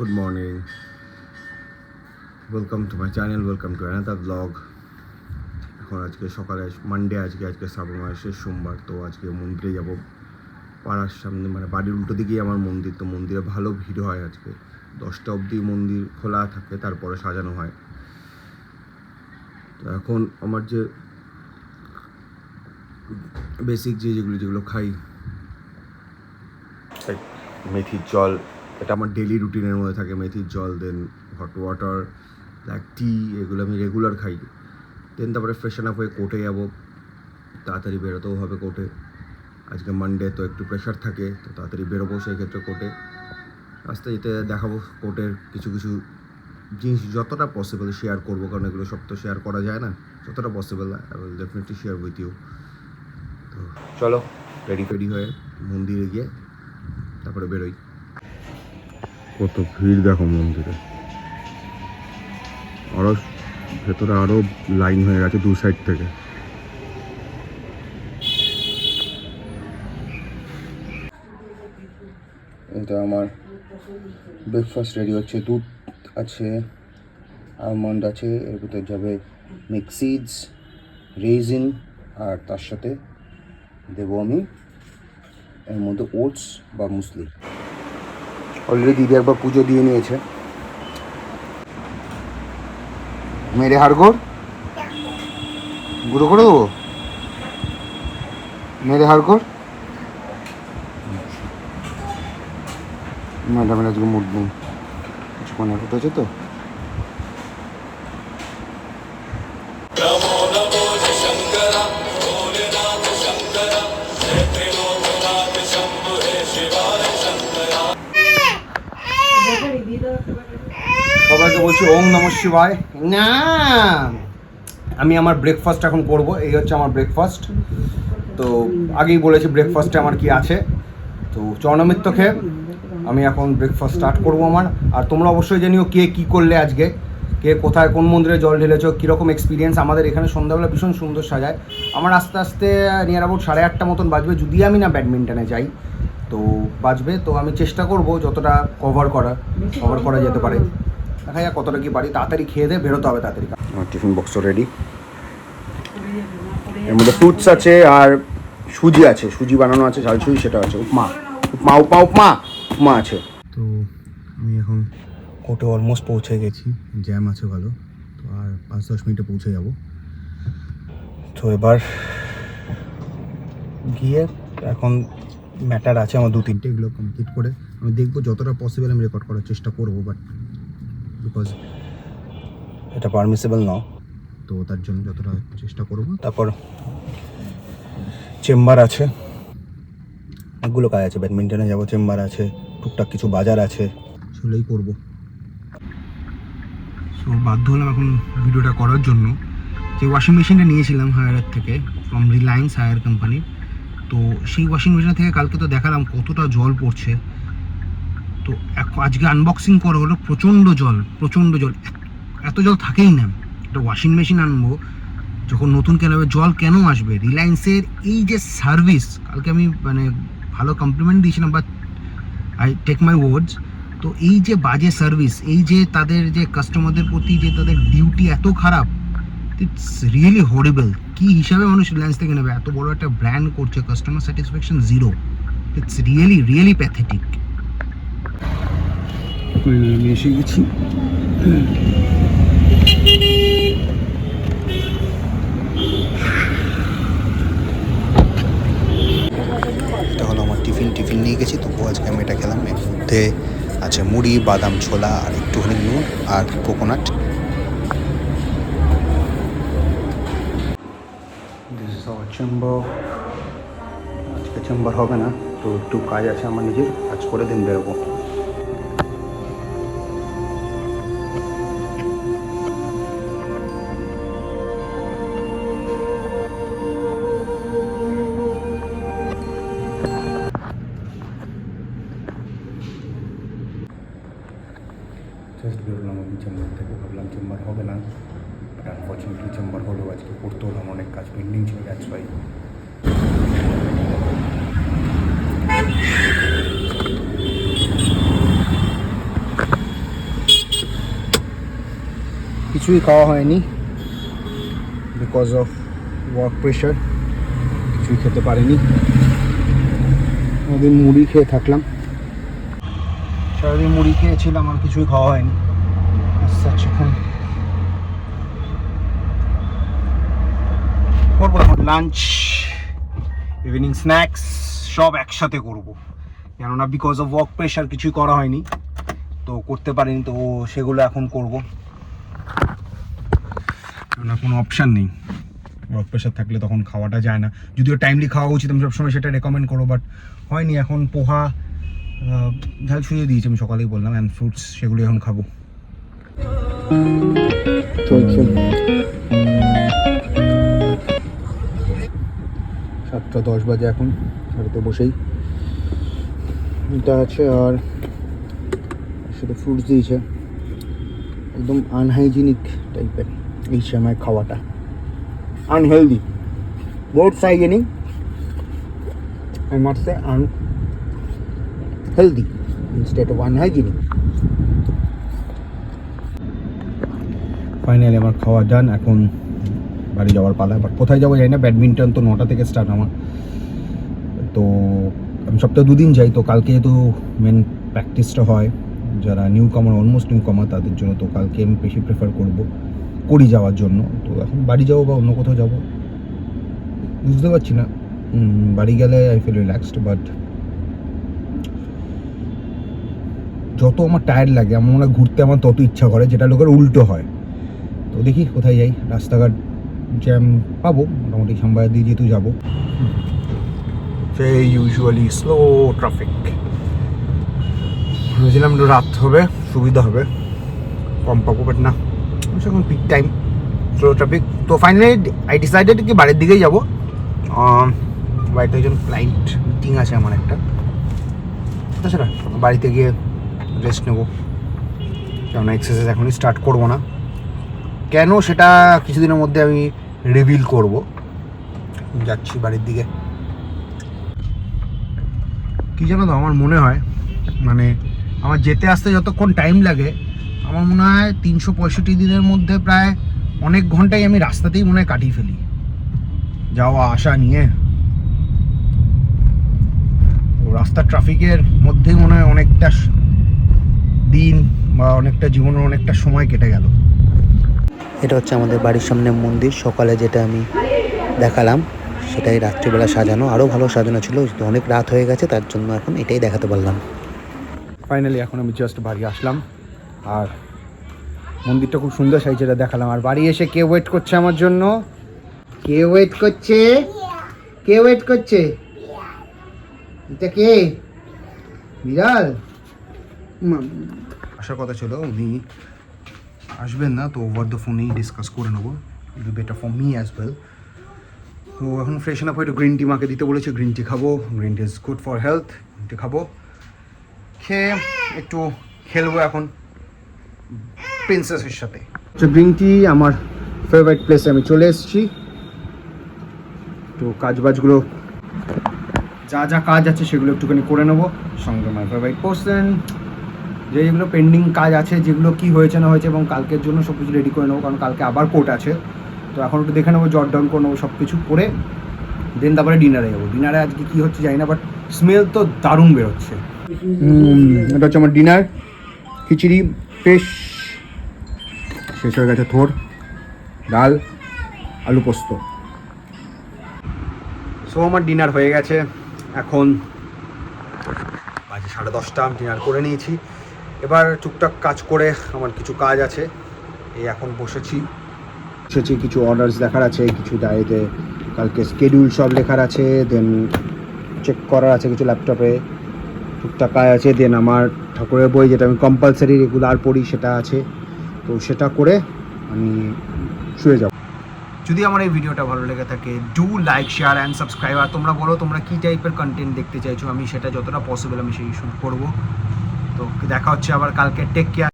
Good morning. Welcome to my channel welcome to another blog এখন আজকে সকালে Monday আজকে আজকে শ্রাবণ মাসের সোমবার, তো আজকে মন্দিরে যাব। পাড়ার সামনে মানে বাড়ির উল্টো দিকেই আমার মন্দির, তো মন্দিরে ভালো ভিড় হয় আজকে। দশটা অবধি মন্দির খোলা থাকে, তারপরে সাজানো হয়। তো এখন আমার যে বেসিক যে যেগুলো যেগুলো খাই মেথির জল এটা আমার ডেলি রুটিনের মধ্যে থাকে, মেথির জল then hot water black tea এগুলো আমি রেগুলার খাই। দেন তারপরে ফ্রেশন আপ হয়ে কোর্টে যাব, তাড়াতাড়ি বেরোতেও হবে কোর্টে আজকে মানডে তো একটু প্রেশার থাকে, তো তাড়াতাড়ি বেরোবো সেই ক্ষেত্রে কোর্টে আস্তে যেতে দেখাবো কোর্টের কিছু কিছু জিনিস যতটা পসিবল শেয়ার করব, কারণ এগুলো সব তো শেয়ার করা যায় না, যতটা possible I definitely share with you তো চলো রেডি ফেডি হয়ে মন্দিরে গিয়ে তারপরে বেরোই। কত ভিড় দেখো মন্দিরে। আরও ভেতরে আরও লাইন হয়ে গেছে দু সাইড থেকে। এটা আমার ব্রেকফাস্ট রেডি হচ্ছে, দুধ আছে আলমন্ড আছে, এর ভিতরে যাবে মিক্সিডস রেজিন আর তার সাথে দেবো আমি এর মধ্যে ওটস বা মুসলি অলরেডি দিদি একবার পুজো দিয়ে নিয়েছে। মেরে হাড়গোড় গুঁড়ো করে দেবো? মেরে হাড়গোড় ম্যাডামের আজকে মুড নেই। কিছু মনে করতে হচ্ছে তো। বলছি ওম নম শিবায়। না। আমি আমার ব্রেকফাস্ট এখন করব এই হচ্ছে আমার ব্রেকফাস্ট তো আগেই বলেছি ব্রেকফাস্টে আমার কি আছে? তো চরণমিত্র খেয়ে আমি এখন ব্রেকফাস্ট স্টার্ট করব আমার। আর তোমরা অবশ্যই জানিও কে কি করলে আজকে কে কোথায় কোন মন্দিরে জল ঢেলেছ কীরকম এক্সপিরিয়েন্স আমাদের এখানে সন্ধ্যাবেলা ভীষণ সুন্দর সাজায়। আমার আস্তে আস্তে নিয়ার অ্যাবাউট সাড়ে আটটা মতন বাজবে যদি আমি না ব্যাডমিন্টনে যাই তো বাজবে। তো আমি চেষ্টা করব যতটা কভার করা কভার করা যেতে পারে। দেখা যাক কতটা কি পারি তাড়াতাড়ি খেয়ে দিয়ে বেরোতে হবে তাড়াতাড়ি। আমার টিফিন বক্সও রেডি এর মধ্যে ফ্রুটস আছে আর সুজি আছে সুজি বানানো আছে ঝাল সুজি সেটা আছে। উপমা উপমা উপমা উপমা উপমা আছে। তো আমি এখন কোর্টে অলমোস্ট পৌঁছে গেছি জ্যাম আছে ভালো। তো আর পাঁচ দশ মিনিটে পৌঁছে যাব। তো এবার গিয়ে এখন ম্যাটার আছে আমার দু তিনটে এগুলো কমপ্লিট করে। আমি দেখব যতটা পসিবল আমি রেকর্ড করার চেষ্টা করব বাট বিকজ এটা পারমিসেবল ন তো তার জন্য যতটা চেষ্টা করব, তারপর চেম্বার আছে। অনেকগুলো কাজ আছে, ব্যাডমিন্টনে যাব, চেম্বার আছে, টুকটাক কিছু বাজার আছে। সেগুলোই করব। সো বাধ্য হলাম এখন ভিডিওটা করার জন্য। যে ওয়াশিং মেশিনটা নিয়েছিলাম হায়ারের থেকে ফ্রম রিলায়েন্স হায়ার কোম্পানি তো সেই ওয়াশিং মেশিন থেকে কালকে তো দেখালাম কতটা জল পড়ছে। তো আজকে আনবক্সিং করা হলো প্রচণ্ড জল প্রচণ্ড জল। এত- জল থাকেই না। একটা ওয়াশিং মেশিন আনব, যখন নতুন কেনা হবে, জল কেন আসবে? রিলায়েন্সের এই যে সার্ভিস কালকে আমি মানে ভালো কমপ্লিমেন্ট দিয়েছিলাম but I take my words তো এই যে বাজে সার্ভিস এই যে তাদের যে কাস্টমারদের প্রতি যে তাদের ডিউটি এত খারাপ ইটস রিয়েলি হরিবল কি হিসাবে মানুষ রিলায়েন্স থেকে নেবে? এত বড় একটা ব্র্যান্ড করছে customer satisfaction zero it's really really pathetic আমি এসে গেছি। এটা হলো আমার টিফিন টিফিন নিয়ে গেছি তবুও আজকে আমি এটা খেলাম। এর মধ্যে আছে মুড়ি বাদাম ছোলা আর একটুখানি নুন আর কোকোনাট। চেম্বার আজকে চেম্বার হবে না তো একটু কাজ আছে আমার নিজের কাজ করে দিন বেরোবো। কিছুই খাওয়া হয়নি বিকজ অফ ওয়ার্ক প্রেশার কিছুই খেতে পারিনি। ওদিন মুড়ি খেয়ে থাকলাম। সারাদিন মুড়ি খেয়েছিলাম, আর কিছুই খাওয়া হয়নি। আচ্ছা এখন। করব এখন লাঞ্চ ইভিনিং স্ন্যাক্স সব একসাথে করব। কেননা বিকজ অফ ওয়ার্ক প্রেশার কিছুই করা হয়নি। তো করতে পারিনি, তো সেগুলো এখন করব। কেননা কোনো অপশান নেই। ওয়ার্ক প্রেশার থাকলে তখন খাওয়াটা যায় না। যদিও টাইমলি খাওয়া উচিত, আমি সবসময় সেটা রেকমেন্ড করব বাট হয়নি, এখন পোহা ঝাল ছুঁয়ে দিয়েছি, আমি সকালেই বললাম অ্যান্ড ফ্রুটস সেগুলো এখন খাব। সাতটা দশ বাজে এখন বাড়িতে বসেই। এটা আছে আর সেটা ফ্রুটস দিয়েছে। একদম আনহাইজিনিক টাইপের এই সময় খাওয়াটা unhealthy both hygienic I must say and healthy instead of unhygienic finally আমার খাওয়া ডান এখন বাড়ি যাওয়ার পালা। বাট কোথায় যাব যাই না ব্যাডমিন্টন তো নটা থেকে স্টার্ট আমার। তো আমি সপ্তাহে দুদিন যাই, তো কালকে যেহেতু মেন প্র্যাকটিসটা হয়। যারা নিউ কামার অলমোস্ট নিউ কামার তাদের জন্য তো কালকে আমি বেশি প্রেফার করব। করি যাওয়ার জন্য। তো এখন বাড়ি যাব বা অন্য কোথাও যাব। বুঝতে পারছি না। বাড়ি গেলে আই ফিল রিল্যাক্সড বাট যত আমার টায়ার্ড লাগে, আমার মনে ঘুরতে আমার তত ইচ্ছা করে, যেটা লোকের উল্টো হয়। তো দেখি কোথায় যাই। রাস্তাঘাট জ্যাম পাবো, মোটামুটি সাম্বায় দিয়ে যেহেতু যাব। ইউজুয়ালি স্লো ট্রাফিক ভেবেছিলাম একটু রাত হবে, সুবিধা হবে। কম পাবো বাট না। এখন পিক টাইম স্লো ট্রাফিক তো ফাইনালি আই ডিসাইডেড কি বাড়ির দিকেই যাব। বাড়িতে একজন ক্লায়েন্ট মিটিং আছে আমার একটা। তাছাড়া বাড়িতে গিয়ে রেস্ট নেব। কেননা এক্সারসাইজ এখনই স্টার্ট করব না। কেন সেটা কিছুদিনের মধ্যে আমি রিভিল করব। যাচ্ছি বাড়ির দিকে। কি জানো তো, আমার মনে হয় মানে আমার যেতে আসতে যতক্ষণ টাইম লাগে আমার মনে হয় তিনশো পঁয়ষট্টি দিনের মধ্যে প্রায় অনেক ঘন্টাই আমি রাস্তাতেই মনে হয় কাটিয়ে ফেলি। যাওয়া আসা নিয়ে। ও রাস্তার ট্রাফিকের মধ্যেই মনে হয় অনেকটা দিন বা অনেকটা জীবনের অনেকটা সময় কেটে গেল। এটা হচ্ছে আমাদের বাড়ির সামনে মন্দির। সকালে যেটা আমি দেখালাম সেটাই রাত্রিবেলা সাজানো। আরও ভালো সাজানো ছিল অনেক রাত হয়ে গেছে তার জন্য এখন এটাই দেখাতে পারলাম। ফাইনালি এখন আমি জাস্ট বাড়ি আসলাম। আর মন্দিরটা খুব সুন্দর সাইজ এটা দেখালাম। আর বাড়ি এসে কে ওয়েট করছে আমার জন্য? কে ওয়েট করছে? কে ওয়েট করছে? এটা কে? বিড়াল? আসার কথা ছিল, উনি আসবেন না, তো ওভার দ্য ফোনেই ডিসকাস করে নেব। It better for me as well তো এখন ফ্রেশন আপ একটু গ্রিন টি মাকে দিতে বলেছে গ্রিন টি খাব green tea is good for health green tea খাব। খেয়ে একটু খেলব এখন। প্রিন্সেসের সাথে তো গ্রিন টি আমার ফেভারিট প্লেসে আমি চলে এসেছি। তো কাজ বাজগুলো যা যা কাজ আছে সেগুলো একটুখানি করে নেব। সঙ্গে মাই ফেভারিট পার্সন যে যেগুলো পেন্ডিং কাজ আছে যেগুলো কি হয়েছে না হয়েছে এবং কালকের জন্য সব কিছু রেডি করে নেব কারণ কালকে আবার কোর্ট আছে। তো এখন একটু দেখে নেব জট ডাউন করে নেব সব কিছু করে দেন তারপরে ডিনারে যাব। ডিনারে আজকে কী হচ্ছে জানি না বাট স্মেল তো দারুণ বেরোচ্ছে। এটা হচ্ছে আমার ডিনার খিচুড়ি ফিশ শেষ হয়ে গেছে থোর, ডাল, আলু পোস্ত। সো আমার ডিনার হয়ে গেছে। এখন বাজে সাড়ে দশটা, আমি ডিনার করে নিয়েছি। এবার টুকটাক কাজ করে আমার কিছু কাজ আছে। এই এখন বসেছি। বসেছি, কিছু অর্ডারস দেখার আছে, কিছু ডায়েতে কালকে স্কেডিউল সব লেখার আছে দেন চেক করার আছে কিছু ল্যাপটপে টুকটাক কাজ আছে দেন আমার ঠাকুরের বই যেটা আমি কম্পালসারি রেগুলার পড়ি সেটা আছে। তো সেটা করে আমি শুয়ে যাব। যদি আমার এই ভিডিওটা ভালো লেগে থাকে do like share and subscribe আর তোমরা বলো, তোমরা কী টাইপের কন্টেন্ট দেখতে চাইছো? আমি সেটা যতটা পসিবল আমি সেই শুট করব। তো দেখা হচ্ছে আবার কালকে। Take care